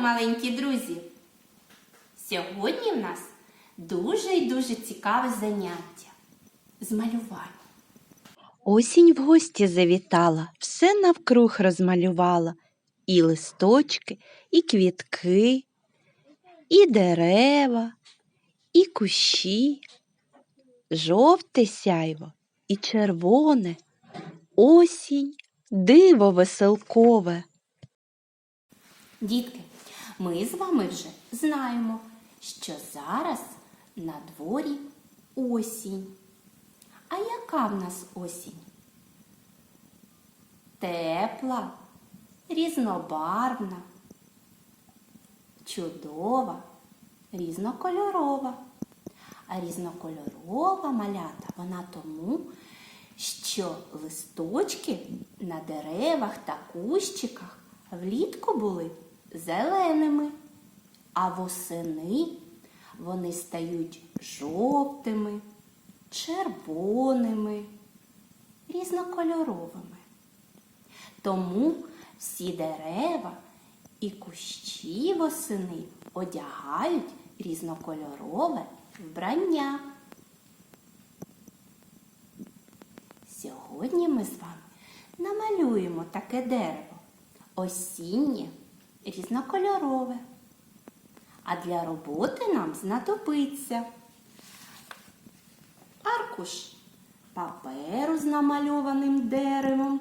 маленькі друзі! Сьогодні в нас дуже і дуже цікаве заняття з малювання. Осінь в гості завітала, все навкруг розмалювала. І листочки, і квітки, і дерева, і кущі, жовте сяйво і червоне, осінь, диво веселкове. Дітки, ми з вами вже знаємо, що зараз на дворі осінь. А яка в нас осінь? Тепла, різнобарвна, чудова, різнокольорова. А різнокольорова малята вона тому, що листочки на деревах та кущиках влітку були зеленими, а восени вони стають жовтими, червоними, різнокольоровими. Тому всі дерева і кущі восени одягають різнокольорове вбрання. Сьогодні ми з вами намалюємо таке дерево осіннє, різнокольорове. А для роботи нам знадобиться аркуш паперу з намальованим деревом.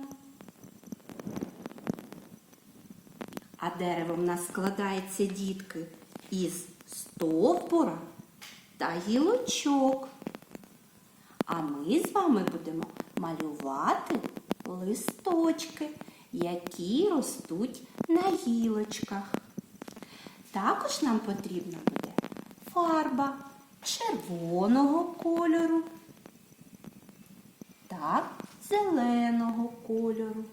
А дерево в нас складається, дітки, із стовбура та гілочок. А ми з вами будемо малювати листочки, які ростуть на гілочках. Також нам потрібна буде фарба червоного кольору та зеленого кольору.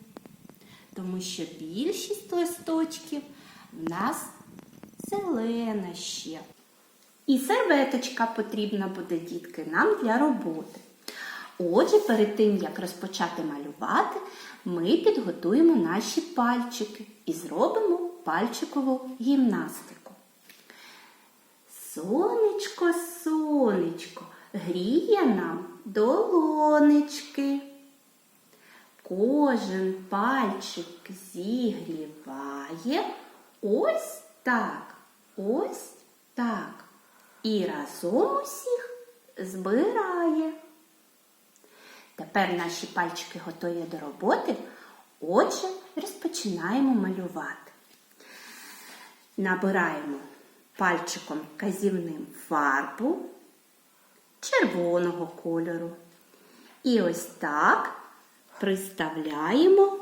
Тому що більшість листочків в нас зелена ще. І серветочка потрібна буде, дітки, нам для роботи. Отже, перед тим, як розпочати малювати, ми підготуємо наші пальчики і зробимо пальчикову гімнастику. Сонечко, сонечко, гріє нам долонечки. Кожен пальчик зігріває ось так, ось так. І разом усіх збирає. Тепер наші пальчики готові до роботи. Отже, розпочинаємо малювати. Набираємо пальчиком казівним фарбу червоного кольору. І ось так приставляємо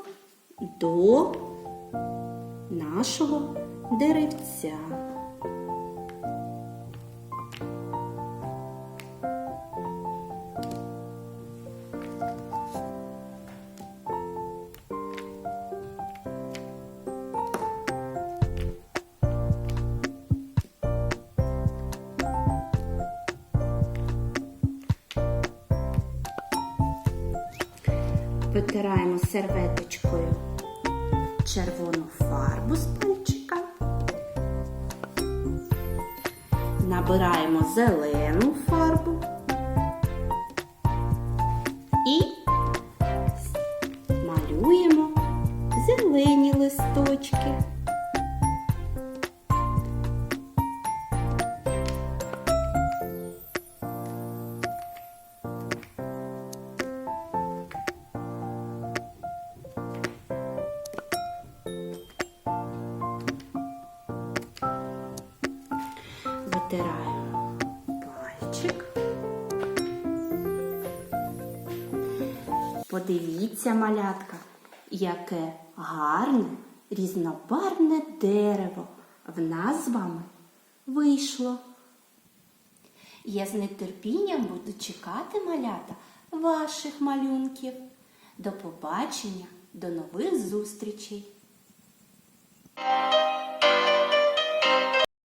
до нашого деревця. Витираємо серветочкою червону фарбу з пальчика. Набираємо зелену фарбу і малюємо зелені листочки. Витираємо пальчик. Подивіться, малятка, яке гарне різнобарвне дерево в нас з вами вийшло. Я з нетерпінням буду чекати малята ваших малюнків. До побачення, до нових зустрічей!